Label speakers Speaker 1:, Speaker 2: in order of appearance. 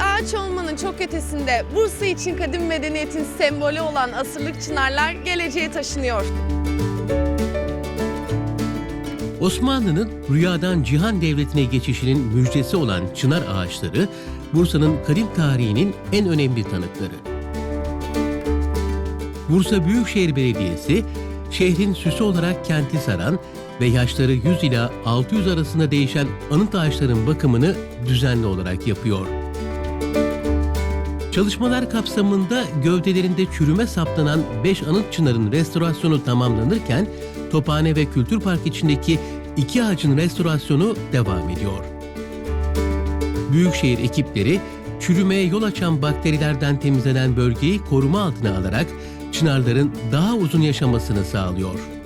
Speaker 1: ağaç olmanın çok ötesinde Bursa için kadim medeniyetin sembolü olan asırlık çınarlar geleceğe taşınıyor.
Speaker 2: Osmanlı'nın rüyadan cihan devletine geçişinin müjdesi olan çınar ağaçları, Bursa'nın kadim tarihinin en önemli tanıkları. Bursa Büyükşehir Belediyesi, şehrin süsü olarak kenti saran ve yaşları 100 ila 600 arasında değişen anıt ağaçların bakımını düzenli olarak yapıyor. Çalışmalar kapsamında gövdelerinde çürüme saptanan 5 anıt çınarın restorasyonu tamamlanırken Tophane ve Kültür Park içindeki iki ağacın restorasyonu devam ediyor. Büyükşehir ekipleri çürümeye yol açan bakterilerden temizlenen bölgeyi koruma altına alarak çınarların daha uzun yaşamasını sağlıyor.